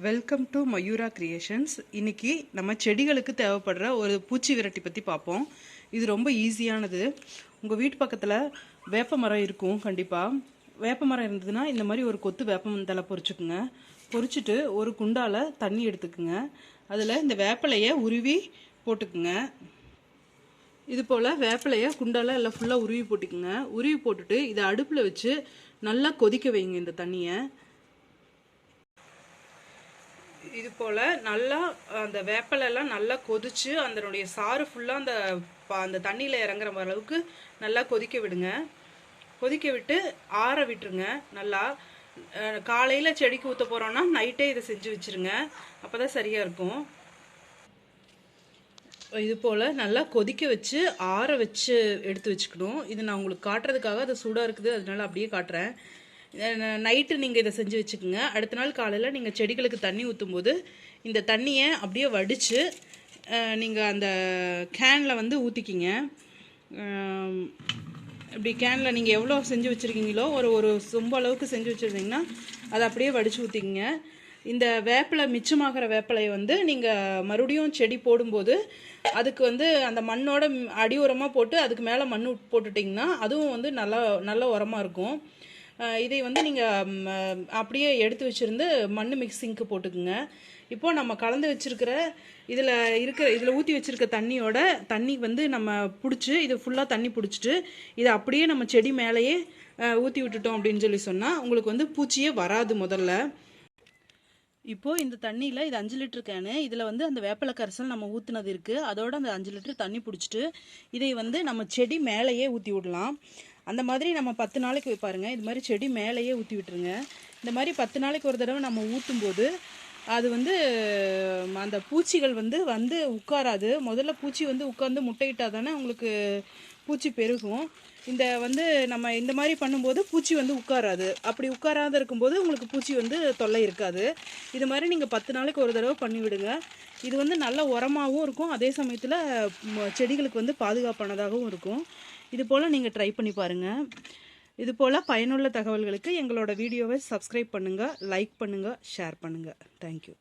Welcome to Mayura creations இன்னைக்கு நம்ம செடிகளுக்கு தேவைப்படுற ஒரு பூச்சி விரட்டி பற்றி பார்ப்போம். இது ரொம்ப ஈஸியானது. உங்கள் வீட்டு பக்கத்தில் வேப்ப மரம் இருக்கும் கண்டிப்பாக வேப்ப மரம் இருந்ததுன்னா இந்த மாதிரி ஒரு கொத்து வேப்பமந்தலை தலை பொரிச்சுக்குங்க ஒரு குண்டால் தண்ணி எடுத்துக்குங்க. அதில் இந்த வேப்பிலையை உருவி போட்டுக்குங்க. இது போல் வேப்பிலையை குண்டால எல்லாம் ஃபுல்லாக உருவி போட்டுக்குங்க. உருவி போட்டுட்டு இதை அடுப்பில் வச்சு நல்லா கொதிக்க வைங்க இந்த தண்ணியை. இது போல் நல்லா அந்த வேப்பிலெல்லாம் நல்லா கொதிச்சு அதனுடைய சாறு ஃபுல்லாக அந்த அந்த தண்ணியில் இறங்குற அளவுக்கு நல்லா கொதிக்க விடுங்க. கொதிக்க விட்டு ஆற விட்டுருங்க நல்லா. காலையில் செடிக்கு ஊற்ற போகிறோன்னா நைட்டே இதை செஞ்சு வச்சுருங்க. அப்போ தான் சரியாக இருக்கும். இது போல் நல்லா கொதிக்க வச்சு ஆற வச்சு எடுத்து வச்சுக்கணும். இது நான் உங்களுக்கு காட்டுறதுக்காக அது சூடாக இருக்குது. அதனால அப்படியே காட்டுறேன். நைட்டு நீங்கள் இதை செஞ்சு வச்சுக்கோங்க. அடுத்த நாள் காலையில் நீங்கள் செடிகளுக்கு தண்ணி ஊற்றும் போது இந்த தண்ணியை அப்படியே வடித்து நீங்கள் அந்த கேனில் வந்து ஊற்றிக்கிங்க இப்படி கேனில் நீங்கள் எவ்வளோ செஞ்சு வச்சுருக்கீங்களோ ஒரு ஒரு சொம்பு அளவுக்கு செஞ்சு வச்சுருந்தீங்கன்னா அதை அப்படியே வடித்து ஊற்றிக்கிங்க இந்த வேப்பிலை மிச்சமாகிற வேப்பிலையை வந்து நீங்கள் மறுபடியும் செடி போடும்போது அதுக்கு வந்து அந்த மண்ணோட அடி உரமாக போட்டு அதுக்கு மேலே மண் போட்டுட்டிங்கன்னா அதுவும் வந்து நல்லா நல்ல உரமாக இருக்கும். இதை வந்து நீங்கள் அப்படியே எடுத்து வச்சுருந்து மண் மிக்சிங்க்கு போட்டுக்குங்க. இப்போது நம்ம கலந்து வச்சுருக்கிற இதில் இருக்கிற இதில் ஊற்றி வச்சுருக்க தண்ணியோட தண்ணி வந்து நம்ம பிடிச்சி இது ஃபுல்லாக தண்ணி பிடிச்சிட்டு இதை அப்படியே நம்ம செடி மேலேயே ஊற்றி விட்டுட்டோம் அப்படின்னு சொல்லி சொன்னால் உங்களுக்கு வந்து பூச்சியே வராது முதல்ல. இப்போது இந்த தண்ணியில் இது அஞ்சு லிட்டர் கேனு இதில் வந்து அந்த வேப்பிலை கரைசல் நம்ம ஊற்றுனது இருக்குது அதோட அந்த அஞ்சு லிட்டர் தண்ணி பிடிச்சிட்டு இதை வந்து நம்ம செடி மேலேயே ஊற்றி விடலாம். அந்த மாதிரி நம்ம பத்து நாளைக்கு வைப்பாருங்க இது மாதிரி செடி மேலேயே ஊற்றி விட்டுருங்க. இந்த மாதிரி பத்து நாளைக்கு ஒரு தடவை நம்ம ஊற்றும் போது அது வந்து அந்த பூச்சிகள் வந்து வந்து உட்காராது. முதல்ல பூச்சி வந்து உட்காந்து முட்டையிட்டால் தானே உங்களுக்கு பூச்சி பெருகும். இந்த வந்து நம்ம இந்த மாதிரி பண்ணும்போது பூச்சி வந்து உட்காராது. அப்படி உட்காராத இருக்கும்போது உங்களுக்கு பூச்சி வந்து தொல்லை இருக்காது. இது மாதிரி நீங்கள் பத்து நாளைக்கு ஒரு தடவை பண்ணிவிடுங்க இது வந்து நல்ல உரமாகவும் இருக்கும். அதே சமயத்தில் செடிகளுக்கு வந்து பாதுகாப்பானதாகவும் இருக்கும். இது போல் நீங்கள் ட்ரை பண்ணி பாருங்கள் இது போல் பயனுள்ள தகவல்களுக்கு எங்களோட வீடியோவை சப்ஸ்கிரைப் பண்ணுங்கள் லைக் பண்ணுங்கள் ஷேர் பண்ணுங்கள் தேங்க்யூ